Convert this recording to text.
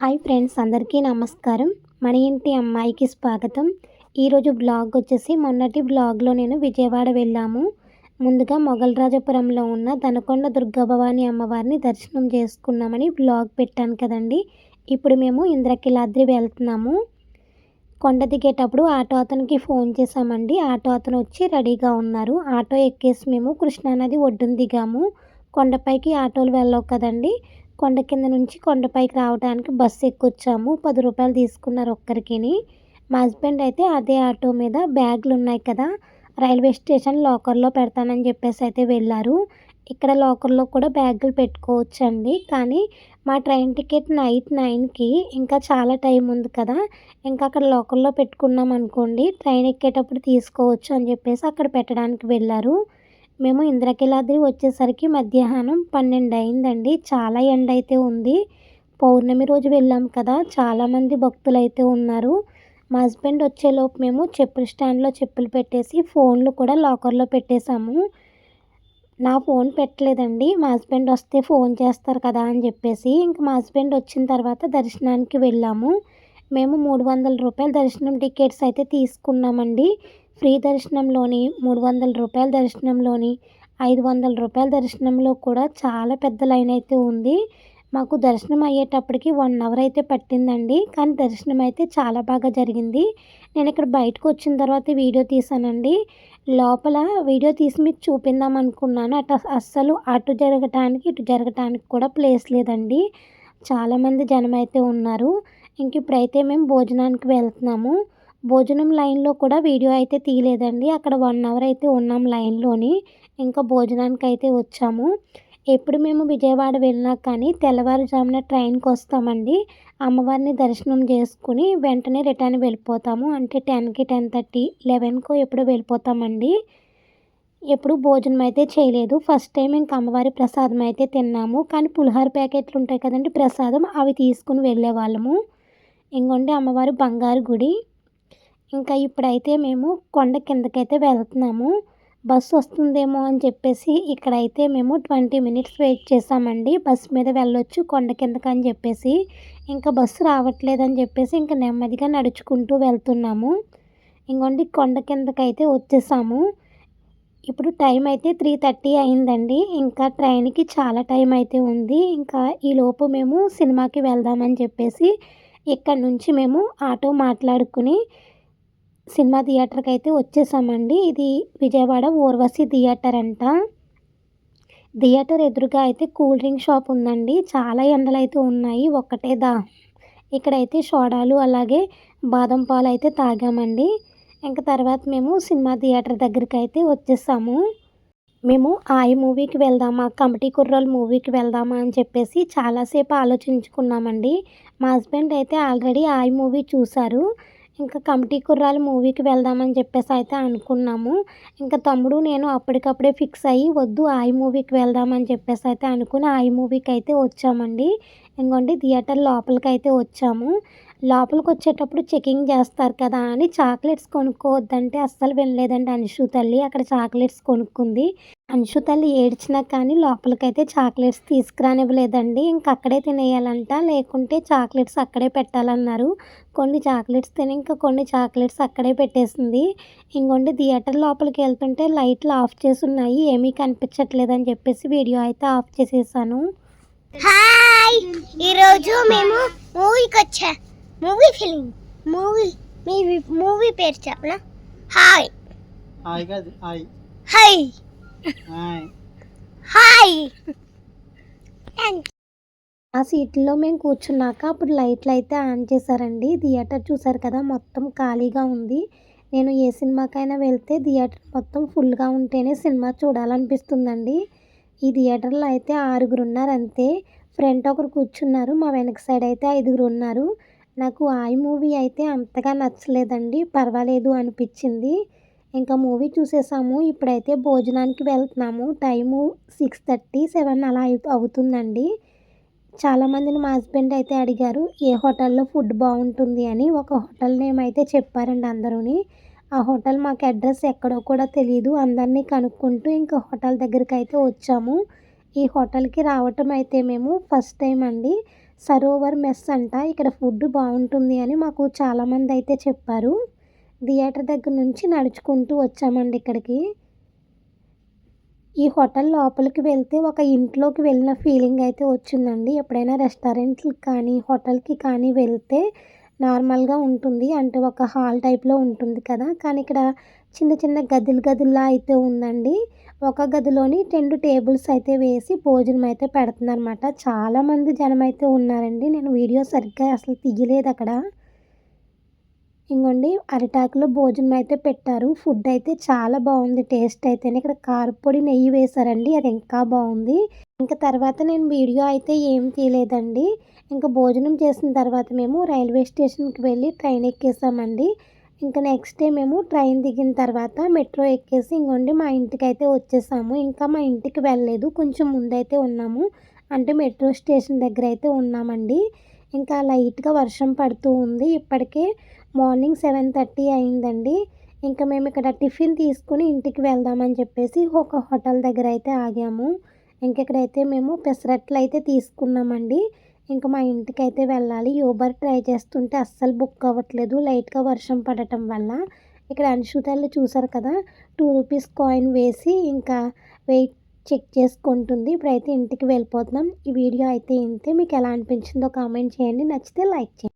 Hi friends అందరికీ నమస్కారం. మన ఇంటి అమ్మాయికి స్వాగతం. ఈరోజు బ్లాగ్ వచ్చేసి మొన్నటి బ్లాగ్లో నేను విజయవాడ వెళ్ళాము. ముందుగా మొగలరాజపురంలో ఉన్న దనకొండ దుర్గాభవాని అమ్మవారిని దర్శనం చేసుకున్నామని బ్లాగ్ పెట్టాను కదండి. ఇప్పుడు మేము ఇంద్రకిలాద్రి వెళ్తున్నాము. కొండ దిగేటప్పుడు ఆటో అతనికి ఫోన్ చేశామండి. ఆటో అతను వచ్చి రెడీగా ఉన్నారు. ఆటో ఎక్కేసి మేము కృష్ణానది ఒడ్డున దిగాము. కొండపైకి ఆటోలు వెళ్ళవు కదండి. కొండ కింద నుంచి కొండపైకి రావడానికి బస్సు ఎక్కొచ్చాము పది రూపాయలు తీసుకున్నారు ఒక్కరికిని. మా హస్బెండ్ అయితే అదే ఆటో మీద బ్యాగులు ఉన్నాయి కదా రైల్వే స్టేషన్ లాకర్లో పెడతానని చెప్పేసి అయితే వెళ్ళారు. ఇక్కడ లాకర్లో కూడా బ్యాగులు పెట్టుకోవచ్చండి. కానీ మా ట్రైన్ టికెట్ నైట్ నైన్కి ఇంకా చాలా టైం ఉంది కదా ఇంకా అక్కడ లాకర్లో పెట్టుకున్నాం అనుకోండి ట్రైన్ ఎక్కేటప్పుడు తీసుకోవచ్చు అని చెప్పేసి అక్కడ పెట్టడానికి వెళ్ళారు. మేము ఇంద్రకీలాద్రి వచ్చేసరికి మధ్యాహ్నం పన్నెండు అయిందండి చాలా ఎండ అయితే ఉంది. పౌర్ణమి రోజు వెళ్ళాం కదా. చాలామంది భక్తులు అయితే ఉన్నారు. మా హస్బెండ్ వచ్చేలోపు మేము చెప్పుల స్టాండ్లో చెప్పులు పెట్టేసి ఫోన్లు కూడా లాకర్లో పెట్టేశాము. నా ఫోన్ పెట్టలేదండి. మా హస్బెండ్ వస్తే ఫోన్ చేస్తారు కదా అని చెప్పేసి ఇంక మా హస్బెండ్ వచ్చిన తర్వాత దర్శనానికి వెళ్ళాము. మేము మూడు వందల రూపాయల దర్శనం టికెట్స్ అయితే తీసుకున్నామండి. ఫ్రీ దర్శనంలోని మూడు వందల రూపాయల దర్శనంలోని ఐదు వందల రూపాయల దర్శనంలో కూడా చాలా పెద్ద లైన్ అయితే ఉంది. మాకు దర్శనం అయ్యేటప్పటికి వన్ అవర్ అయితే పట్టిందండి. కానీ దర్శనం అయితే చాలా బాగా జరిగింది. నేను ఇక్కడ బయటకు వచ్చిన తర్వాత వీడియో తీసానండి లోపల వీడియో తీసి మీకు చూపిందాం అనుకున్నాను. అటు అస్సలు అటు జరగటానికి ఇటు జరగటానికి కూడా ప్లేస్ లేదండి. చాలామంది జనం అయితే ఉన్నారు. ఇంక ఇప్పుడైతే మేము భోజనానికి వెళ్తున్నాము. భోజనం లైన్లో కూడా వీడియో అయితే తీయలేదండి. అక్కడ వన్ అవర్ అయితే ఉన్నాం లైన్లోని. ఇంకా భోజనానికి అయితే వచ్చాము. ఎప్పుడు మేము విజయవాడ వెళ్ళినా కానీ తెల్లవారుజామున ట్రైన్కి వస్తామండి. అమ్మవారిని దర్శనం చేసుకుని వెంటనే రిటర్న్ వెళ్ళిపోతాము. అంటే టెన్కి టెన్ థర్టీ లెవెన్కో ఎప్పుడు వెళ్ళిపోతామండి. ఎప్పుడు భోజనం అయితే చేయలేదు. ఫస్ట్ టైం ఇంక అమ్మవారి ప్రసాదం అయితే తిన్నాము. కానీ పులిహోర ప్యాకెట్లు ఉంటాయి కదండి ప్రసాదం అవి తీసుకుని వెళ్ళే వాళ్ళము ఇంకొండి అమ్మవారి బంగారు గుడి. ఇంకా ఇప్పుడైతే మేము కొండ కిందకైతే వెళ్తున్నాము. బస్సు వస్తుందేమో అని చెప్పేసి ఇక్కడైతే మేము ట్వంటీ మినిట్స్ వెయిట్ చేసామండి. బస్సు మీద వెళ్ళొచ్చు కొండ కిందకు అని చెప్పేసి. ఇంకా బస్సు రావట్లేదని చెప్పేసి ఇంకా నెమ్మదిగా నడుచుకుంటూ వెళ్తున్నాము. ఇంకోండి కొండ కిందకైతే వచ్చేసాము. ఇప్పుడు టైం అయితే త్రీ థర్టీ అయిందండి. ఇంకా ట్రైన్కి చాలా టైం అయితే ఉంది. ఇంకా ఈలోపు మేము సినిమాకి వెళ్దామని చెప్పేసి ఇక్కడ నుంచి మేము ఆటో మాట్లాడుకుని సినిమా థియేటర్కి అయితే వచ్చేసామండి. ఇది విజయవాడ ఊర్వశి థియేటర్ అంట. థియేటర్ ఎదురుగా అయితే కూల్ డ్రింక్ షాప్ ఉందండి. చాలా ఎండలు అయితే ఉన్నాయి. ఒక్కటే దా. ఇక్కడైతే సోడాలు అలాగే బాదం పాలు అయితే తాగామండి. ఇంకా తర్వాత మేము సినిమా థియేటర్ దగ్గరికి అయితే వచ్చేసాము. మేము ఆయి మూవీకి వెళ్దామా కమిటీ కుర్రోలు మూవీకి వెళ్దామా అని చెప్పేసి చాలాసేపు ఆలోచించుకున్నామండి. మా హస్బెండ్ అయితే ఆల్రెడీ ఆయి మూవీ చూశారు ఇంకా కమిటీ కుర్రాలు మూవీకి వెళ్దామని చెప్పేసి అయితే అనుకున్నాము. ఇంకా తమ్ముడు నేను అప్పటికప్పుడే ఫిక్స్ అయ్యి వద్దు ఆయి మూవీకి వెళ్దామని చెప్పేసి అయితే అనుకుని ఆయి మూవీకి అయితే వచ్చామండి. ఇంకోండి థియేటర్ లోపలికి అయితే వచ్చాము. లోపలికి వచ్చేటప్పుడు చెకింగ్ చేస్తారు కదా అని చాక్లెట్స్ కొనుక్కోవద్దంటే అస్సలు వినలేదండి అనుషు తల్లి అక్కడ చాక్లెట్స్ కొనుక్కుంది. అంశు తల్లి ఏడ్చినా కానీ లోపలికైతే చాక్లెట్స్ తీసుకురానివ్వలేదండి. ఇంక అక్కడే తినేయాలంట. లేకుంటే చాక్లెట్స్ అక్కడే పెట్టాలన్నారు. కొన్ని చాక్లెట్స్ తిని ఇంకా కొన్ని చాక్లెట్స్ అక్కడే పెట్టేసింది. ఇంకొండి థియేటర్ లోపలికి వెళ్తుంటే లైట్లు ఆఫ్ చేసి ఉన్నాయి ఏమీ కనిపించట్లేదని చెప్పేసి వీడియో అయితే ఆఫ్ చేసేసాను. హాయ్! ఈరోజు మేము మూవీకి వచ్చా మూవీ ఫిలిం. మూవీ. మీ మూవీ పేరు చెప్పనా? Hi. Hi. Hi. Hi. Hi. ఆ సీట్లో మేము కూర్చున్నాక అప్పుడు లైట్లు అయితే ఆన్ చేశారండి. థియేటర్ చూసారు కదా మొత్తం ఖాళీగా ఉంది. నేను ఏ సినిమాకైనా వెళ్తే థియేటర్ మొత్తం ఫుల్గా ఉంటేనే సినిమా చూడాలనిపిస్తుందండి. ఈ థియేటర్లో అయితే ఆరుగురు ఉన్నారు అంతే. ఫ్రంట్ ఒకరు కూర్చున్నారు మా వెనక సైడ్ అయితే ఐదుగురు ఉన్నారు. నాకు ఆయి మూవీ అయితే అంతగా నచ్చలేదండి. పర్వాలేదు అనిపించింది. ఇంకా మూవీ చూసేసాము. ఇప్పుడైతే భోజనానికి వెళ్తున్నాము. టైము సిక్స్ థర్టీ సెవెన్ అలా అవుతుందండి. చాలామందిని మా హస్బెండ్ అయితే అడిగారు ఏ హోటల్లో ఫుడ్ బాగుంటుంది? అని. ఒక హోటల్ నేమ్ అయితే చెప్పారండి అందరూని. ఆ హోటల్ మాకు అడ్రస్ ఎక్కడో కూడా తెలియదు అందరినీ కనుక్కుంటూ ఇంకా హోటల్ దగ్గరికి అయితే వచ్చాము. ఈ హోటల్కి రావటం అయితే మేము ఫస్ట్ టైం అండి. సరోవర్ మెస్ అంట. ఇక్కడ ఫుడ్ బాగుంటుంది అని మాకు చాలామంది అయితే చెప్పారు. థియేటర్ దగ్గర నుంచి నడుచుకుంటూ వచ్చామండి ఇక్కడికి. ఈ హోటల్ లోపలికి వెళ్తే ఒక ఇంట్లోకి వెళ్ళిన ఫీలింగ్ అయితే వచ్చిందండి. ఎప్పుడైనా రెస్టారెంట్కి కానీ హోటల్కి కానీ వెళ్తే నార్మల్గా ఉంటుంది. అంటే ఒక హాల్ టైప్లో ఉంటుంది కదా. కానీ ఇక్కడ చిన్న చిన్న గదులు గదుల్లా అయితే ఉందండి. ఒక గదిలోని రెండు టేబుల్స్ అయితే వేసి భోజనం అయితే పెడుతున్నారన్నమాట చాలామంది జనం అయితే ఉన్నారండి. నేను వీడియో సరిగ్గా అసలు తీయలేదు అక్కడ. ఇంకోండి అరిటాకులో భోజనం అయితే పెట్టారు. ఫుడ్ అయితే చాలా బాగుంది టేస్ట్ అయితే ఇక్కడ కారపొడి నెయ్యి వేశారండి. అది ఇంకా బాగుంది ఇంకా తర్వాత నేను వీడియో అయితే ఏం తీయలేదండి. ఇంకా భోజనం చేసిన తర్వాత మేము రైల్వే స్టేషన్కి వెళ్ళి ట్రైన్ ఎక్కేసామండి. ఇంకా నెక్స్ట్ డే మేము ట్రైన్ దిగిన తర్వాత మెట్రో ఎక్కేసి ఇంకోండి మా ఇంటికి అయితే వచ్చేసాము. ఇంకా మా ఇంటికి వెళ్ళలేదు. కొంచెం ముందైతే ఉన్నాము. అంటే మెట్రో స్టేషన్ దగ్గర అయితే ఉన్నామండి. ఇంకా లైట్గా వర్షం పడుతూ ఉంది. ఇప్పటికే మార్నింగ్ సెవెన్ థర్టీ అయిందండి. ఇంకా మేము ఇక్కడ టిఫిన్ తీసుకుని ఇంటికి వెళ్దామని చెప్పేసి ఒక హోటల్ దగ్గర అయితే ఆగాము. ఇంకెక్కడైతే మేము పెసరట్లు అయితే తీసుకున్నామండి. ఇంకా మా ఇంటికి అయితే వెళ్ళాలి. యూబర్ ట్రై చేస్తుంటే అస్సలు బుక్ అవ్వట్లేదు. లైట్గా వర్షం పడటం వల్ల. ఇక్కడ అన్షుతల్లి చూసారు కదా టూ రూపీస్ కాయిన్ వేసి ఇంకా వెయిట్ చెక్ చేసుకుంటుంది. ఇప్పుడైతే ఇంటికి వెళ్ళిపోతున్నాం. ఈ వీడియో అయితే ఇంతే. మీకు ఎలా అనిపించిందో కామెంట్ చేయండి. నచ్చితే లైక్ చేయండి.